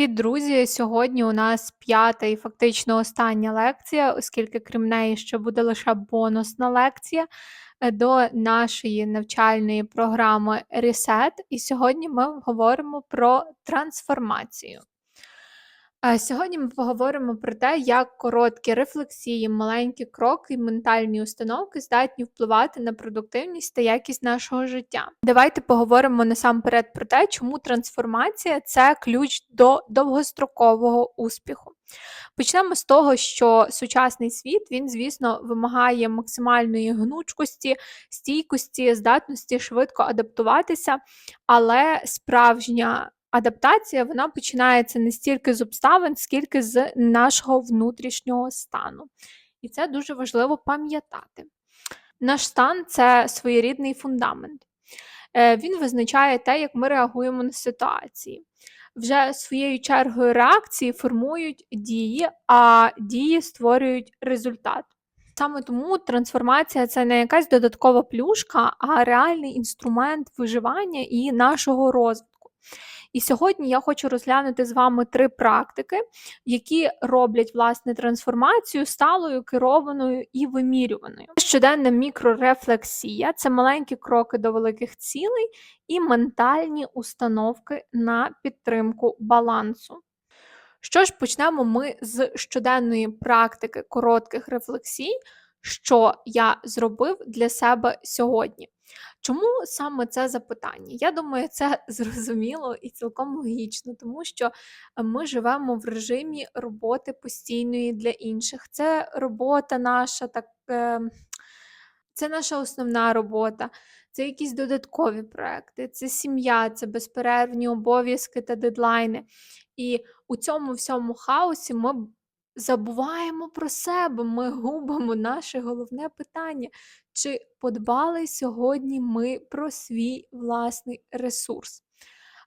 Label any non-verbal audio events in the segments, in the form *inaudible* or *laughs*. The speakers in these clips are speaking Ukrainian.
Привіт, друзі! Сьогодні у нас п'ята і фактично остання лекція, оскільки крім неї ще буде лише бонусна лекція е, до нашої навчальної програми Reset. І сьогодні ми говоримо про трансформацію. Е, Сьогодні ми поговоримо про те, як короткі рефлексії, маленькі кроки і ментальні установки здатні впливати на продуктивність та якість нашого життя. Давайте поговоримо насамперед про те, чому трансформація це ключ до довгострокового успіху. Почнемо з того, що сучасний світ він, звісно, вимагає максимальної гнучкості, стійкості, здатності швидко адаптуватися, але справжня адаптація вона починається не стільки з обставин, скільки з нашого внутрішнього стану. І це дуже важливо пам'ятати. Наш стан це своєрідний фундамент. Е, Він визначає те, як ми реагуємо на ситуації. Вже своєю чергою реакції формують дії, а дії створюють результат. Саме тому трансформація це не якась додаткова плюшка, а реальний інструмент виживання і нашого розвитку. І сьогодні я хочу розглянути з вами три практики, які роблять власне трансформацію сталою, керованою і вимірюваною. Щоденна мікрорефлексія це маленькі кроки до великих цілей і ментальні установки на підтримку балансу. Що ж, почнемо ми з щоденної практики коротких рефлексій, що я зробив для себе сьогодні. Чому саме це запитання? Я думаю, це *laughs* зрозуміло і цілком логічно, тому що ми живемо в режимі роботи постійної для інших. Це робота наша, так, е, це наша основна робота, це якісь додаткові проекти, це сім'я, це безперервні обов'язки та дедлайни. І у цьому всьому хаосі ми забуваємо про себе, ми губимо наше головне питання. Чи подбали сьогодні ми про свій власний ресурс?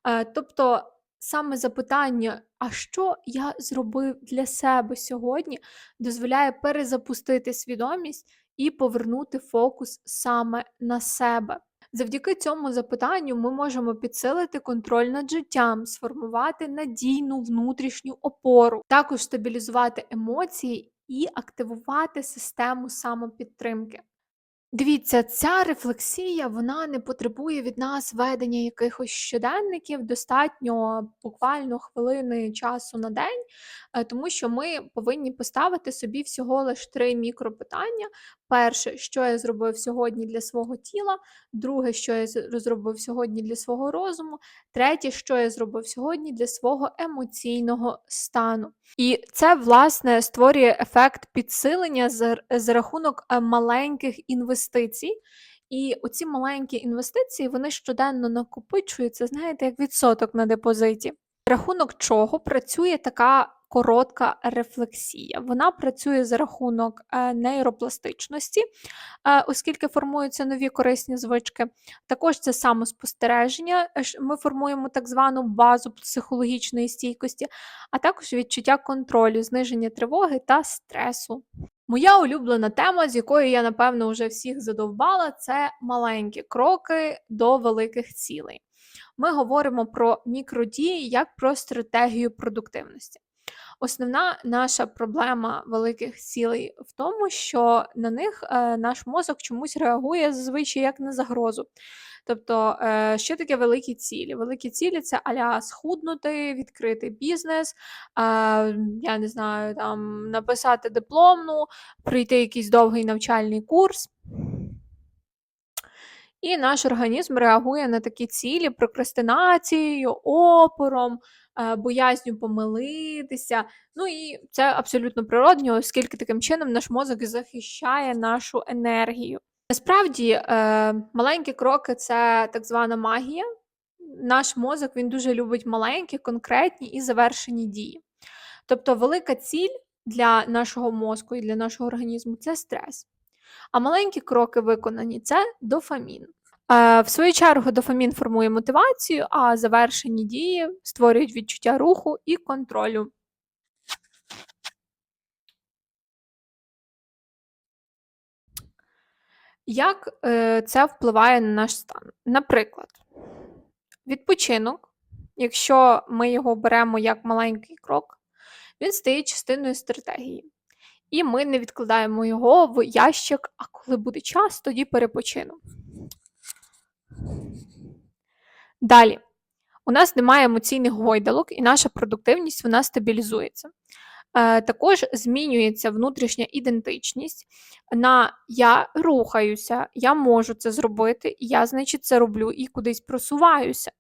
Е, Тобто, саме запитання, а що я зробив для себе сьогодні, дозволяє перезапустити свідомість і повернути фокус саме на себе. Завдяки цьому запитанню ми можемо підсилити контроль над життям, сформувати надійну внутрішню опору, також стабілізувати емоції і активувати систему самопідтримки. Дивіться, ця рефлексія вона не потребує від нас ведення якихось щоденників, достатньо буквально хвилини часу на день, е, тому що ми повинні поставити собі всього лиш три мікропитання. Перше, що я зробив сьогодні для свого тіла, друге, що я зробив сьогодні для свого розуму, третє, що я зробив сьогодні для свого емоційного стану. І це, власне, створює ефект підсилення за, рахунок е, маленьких інвестицій. І оці маленькі інвестиції вони щоденно накопичуються, знаєте, як відсоток на депозиті. Рахунок чого працює така коротка рефлексія. Вона працює за рахунок е, нейропластичності, е, оскільки формуються нові корисні звички. Також це самоспостереження. е, Ми формуємо так звану базу психологічної стійкості, а також відчуття контролю, зниження тривоги та стресу. Моя улюблена тема, з якою я, напевно, вже всіх задовбала, це маленькі кроки до великих цілей. Ми говоримо про мікродії як про стратегію продуктивності. Основна наша проблема великих цілей в тому, що на них е, наш мозок чомусь реагує зазвичай як на загрозу. Тобто, е, що таке великі цілі? Великі цілі це аля схуднути, відкрити бізнес, е, я не знаю, там написати дипломну, пройти якийсь довгий навчальний курс. І наш організм реагує на такі цілі прокрастинацією, опором, е, боязню помилитися. Ну і це абсолютно природньо, оскільки таким чином наш мозок захищає нашу енергію. Насправді, е, маленькі кроки це так звана магія. Наш мозок він дуже любить маленькі, конкретні і завершені дії. Тобто, велика ціль для нашого мозку і для нашого організму це стрес. А маленькі кроки виконані це дофамін. Е, В свою чергу, дофамін формує мотивацію, а завершені дії створюють відчуття руху і контролю. Як е, це впливає на наш стан? Наприклад, відпочинок якщо ми його беремо як маленький крок, він стає частиною стратегії. І ми не відкладаємо його в ящик, а коли буде час, тоді перепочину. Далі. У нас немає емоційних гойдалок, і наша продуктивність вона стабілізується. Е, Також змінюється внутрішня ідентичність на я рухаюся, я можу це зробити, я, значить, це роблю і кудись просуваюся.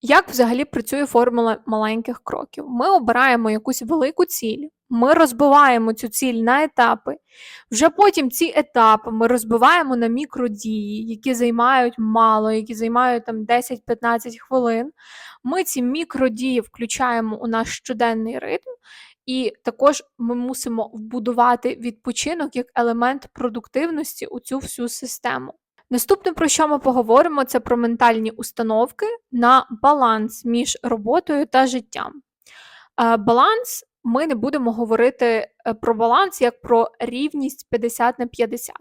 Як взагалі працює формула маленьких кроків? Ми обираємо якусь велику ціль, ми розбиваємо цю ціль на етапи. Вже потім ці етапи ми розбиваємо на мікродії, які займають мало, які займають там 10-15 хвилин. Ми ці мікродії включаємо у наш щоденний ритм, і також ми мусимо вбудувати відпочинок як елемент продуктивності у цю всю систему. Наступне, про що ми поговоримо, це про ментальні установки на баланс між роботою та життям. Е, Баланс ми не будемо говорити е, про баланс як про рівність 50 на 50.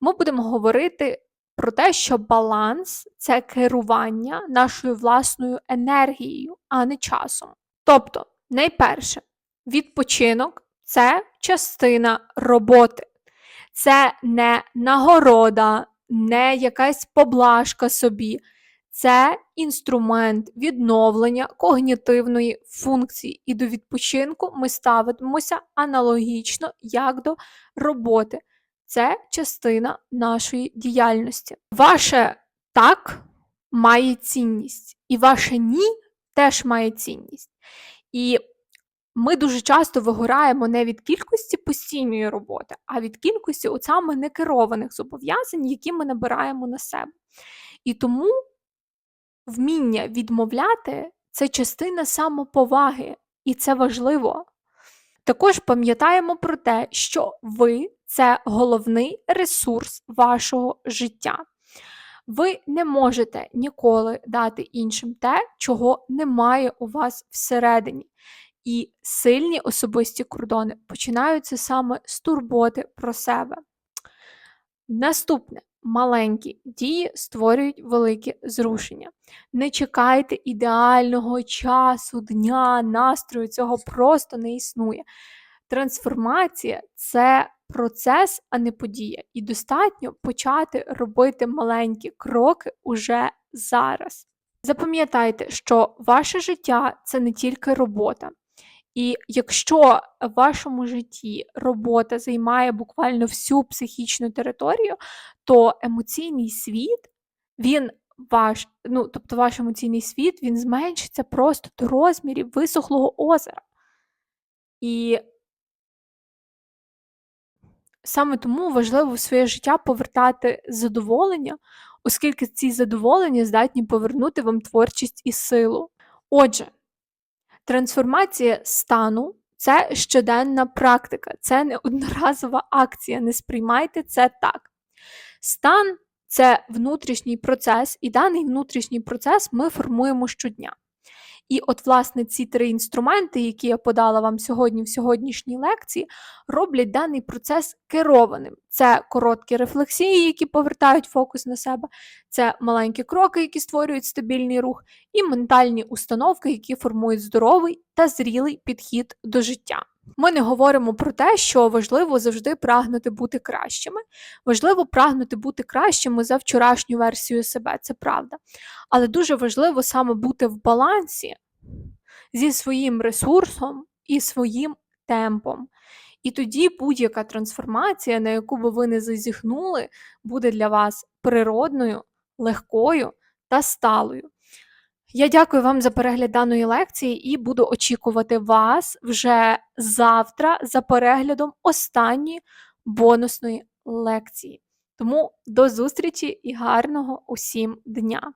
Ми будемо говорити про те, що баланс це керування нашою власною енергією, а не часом. Тобто, найперше, відпочинок це частина роботи, це не нагорода, не якась поблажка собі. Це інструмент відновлення когнітивної функції, і до відпочинку ми ставимося аналогічно як до роботи. Це частина нашої діяльності. Ваше так має цінність, і ваше ні теж має цінність. І ми дуже часто вигораємо не від кількості постійної роботи, а від кількості от саме некерованих зобов'язань, які ми набираємо на себе. І тому вміння відмовляти це частина самоповаги, і це важливо. Також пам'ятаємо про те, що ви це головний ресурс вашого життя. Ви не можете ніколи дати іншим те, чого немає у вас всередині. І сильні особисті кордони починаються саме з турботи про себе. Наступне маленькі дії створюють великі зрушення. Не чекайте ідеального часу, дня, настрою, цього просто не існує. Трансформація це процес, а не подія. І достатньо почати робити маленькі кроки уже зараз. Запам'ятайте, що ваше життя це не тільки робота. І якщо в вашому житті робота займає буквально всю психічну територію, то емоційний світ, він ваш, ну, тобто ваш емоційний світ, він зменшиться просто до розмірів висохлого озера. І саме тому важливо в своє життя повертати задоволення, оскільки ці задоволення здатні повернути вам творчість і силу. Отже, трансформація стану це щоденна практика, це не одноразова акція. Не сприймайте це так. Стан це внутрішній процес, і даний внутрішній процес ми формуємо щодня. І от, власне, ці три інструменти, які я подала вам сьогодні в сьогоднішній лекції, роблять даний процес керованим. Це короткі рефлексії, які повертають фокус на себе, це маленькі кроки, які створюють стабільний рух, і ментальні установки, які формують здоровий та зрілий підхід до життя. Ми не говоримо про те, що важливо завжди прагнути бути кращими. Важливо прагнути бути кращими за вчорашню версію себе, це правда. Але дуже важливо саме бути в балансі зі своїм ресурсом і своїм темпом. І тоді будь-яка трансформація, на яку би ви не зазіхнули, буде для вас природною, легкою та сталою. Я дякую вам за перегляд даної лекції і буду очікувати вас вже завтра за переглядом останньої бонусної лекції. Тому до зустрічі і гарного усім дня!